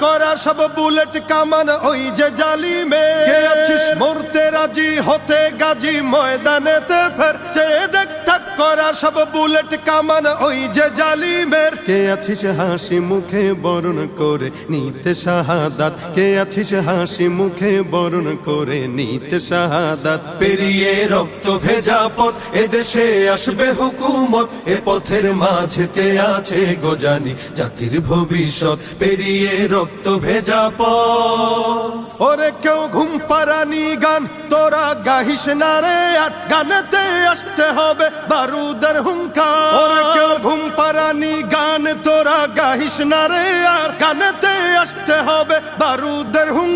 করা সব বুলেট কামান ওই যে জালিমে কে আছিস? মরতে রাজি হতে গাজী ময়দানেতে ফের করা সব বুলেট কামান। ওই যে জালিমের, কে আছিস হাসি মুখে বরণ করে নিতে শাহাদাত? কে আছিস হাসি মুখে বরণ করে নিতে শাহাদাত? পেরিয়ে রক্ত ভেজা পথ এদেশে আসবে হুকুমত, এ পথের মাঝেতে আছে গোজানি জাতির ভবিষ্যৎ। পেরিয়ে রক্ত ভেজা পথ ওরে কেউ ঘুম পারানি গান, তোরা গাহিস না রে, আর গানেতে আসতে হবে বারুদের হুঙ্কার। ওরে কেউ ঘুম পারানি গান, তোরা গাহিস না রে, আর গানেতে আসতে হবে বারুদের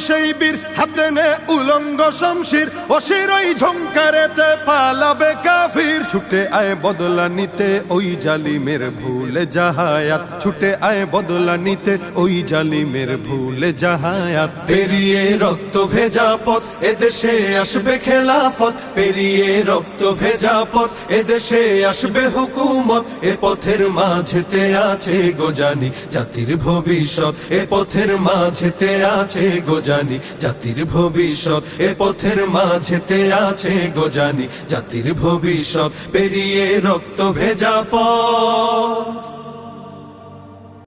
সেই বীর হাতে নে উলঙ্গ শমশির অশিরই ঝঙ্কারেতে পালাবে কাফির। ছুটে আয় বদলা নিতে ওই জালিমের ভুলে জাহায়াত। ছুটে আয় বদলা নিতে ওই জালিমের ভুলে জাহায়াত। পেরিয়ে রক্ত ভেজা পথ, এদেশে আসবে খেলাফত। পেরিয়ে রক্ত ভেজা পথ, এদেশে আসবে হুকুমত। এ পথের মাঝেতে আছে গোজানি জাতির ভবিষ্যৎ। এ পথের মাঝেতে আছে গোজানি জাতির ভবিষ্যৎ এ পথের মাঝেতে আছে গোজানি জাতির ভবিষ্যৎ পেরিয়ে রক্ত ভেজা পথ।